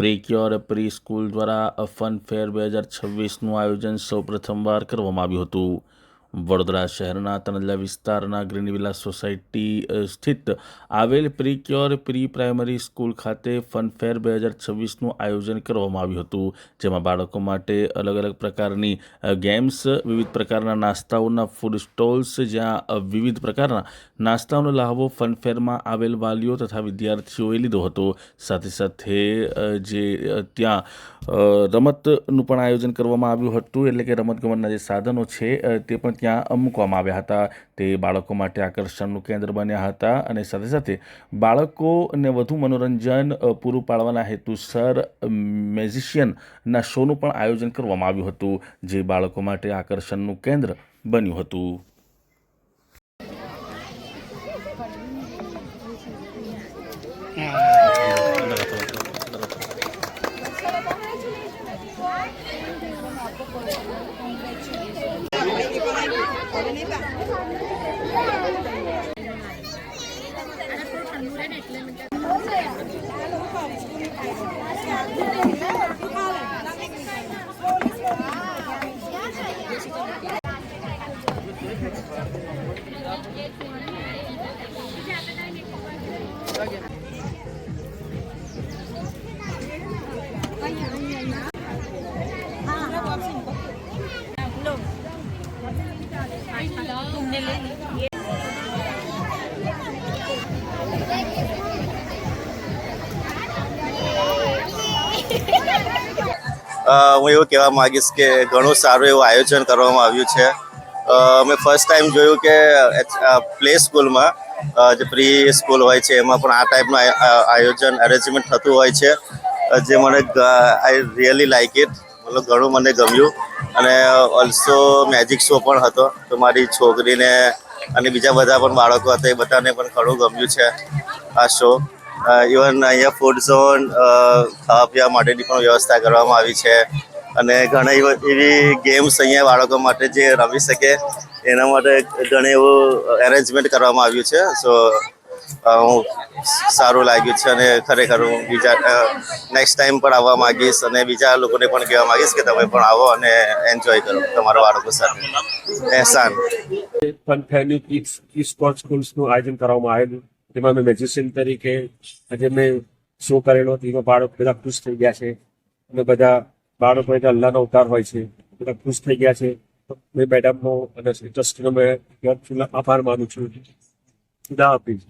પ્રિક્યોર pre school દ્વારા fun fair બે હજાર છવ્વીસનું આયોજન સૌ પ્રથમવાર કરવામાં આવ્યું હતું. વડોદરા શહેરના તનલા વિસ્તારના ગ્રીનવિલા સોસાયટી સ્થિત આવેલ પ્રિક્યોર પ્રી પ્રાઇમરી સ્કૂલ ખાતે ફન ફેર બે હજાર છવ્વીસનું આયોજન કરવામાં આવ્યું હતું, જેમાં બાળકો માટે અલગ અલગ પ્રકારની ગેમ્સ, વિવિધ પ્રકારના નાસ્તાઓના ફૂડ સ્ટોલ્સ, જ્યાં વિવિધ પ્રકારના નાસ્તાઓનો લાહવો ફનફેરમાં આવેલ વાલીઓ તથા વિદ્યાર્થીઓએ લીધો હતો. સાથે સાથે જે ત્યાં રમતનું પણ આયોજન કરવામાં આવ્યું હતું, એટલે કે રમતગમતના જે સાધનો છે તે પણ ત્યાં મૂકવામાં આવ્યા હતા. તે બાળકો માટે આકર્ષણનું કેન્દ્ર બન્યા હતા અને સાથે સાથે બાળકોને વધુ મનોરંજન પૂરું પાડવાના હેતુસર મેઝિશિયનના શોનું પણ આયોજન કરવામાં આવ્યું હતું, જે બાળકો માટે આકર્ષણનું કેન્દ્ર બન્યું હતું. అంటే હું એવું કહેવા માંગીશ કે ઘણું સારું એવું આયોજન કરવામાં આવ્યું છે. મેં ફર્સ્ટ ટાઈમ જોયું કે પ્લે સ્કૂલમાં જે પ્રી સ્કૂલ હોય છે, એમાં પણ આ ટાઈપનું આયોજન અરેન્જમેન્ટ થતું હોય છે. જે મને આઈ રિયલી લાઇક ઇટ મતલબ ઘણું મને ગમ્યું. અને ઓલ્સો મેજિક શો પણ હતો. તો મારી છોકરીને અને બીજા બધા પણ બાળકો હતા, એ બધાને પણ ઘણું ગમ્યું છે આ શો ઇવન અહીંયા ફૂડ ઝોન ખાવા પીવા માટેની પણ વ્યવસ્થા કરવામાં આવી છે. અને ઘણા એવી ગેમ્સ અહીંયા બાળકો માટે જે રમી શકે, એના માટે ઘણું એવું એરેન્જમેન્ટ કરવામાં આવ્યું છે. સો હું સારું લાગ્યું છે અને ખરેખર હું બીજા નેક્સ્ટ ટાઈમ પણ આવવા માંગીશ અને બીજા લોકોને પણ કહેવા માંગીશ કે તમે પણ આવો અને એન્જોય કરો તમારા બાળકો સાથે. એહસાન ફેરની ઈ સ્પોર્ટ સ્કૂલ્સનું આયોજન કરવામાં આવેલું. તેમાં મેં મેજિશિયન તરીકે આજે મેં શો કરેલો. તેમાં બાળકો બધા ખુશ થઈ ગયા છે. અને બધા બાળકો એટલે અલ્લાહનો અવતાર હોય છે. બધા ખુશ થઈ ગયા છે. મેં મેડમનો અને ટ્રસ્ટીનો મેં આભાર માનું છું. ખુદા હાફિઝ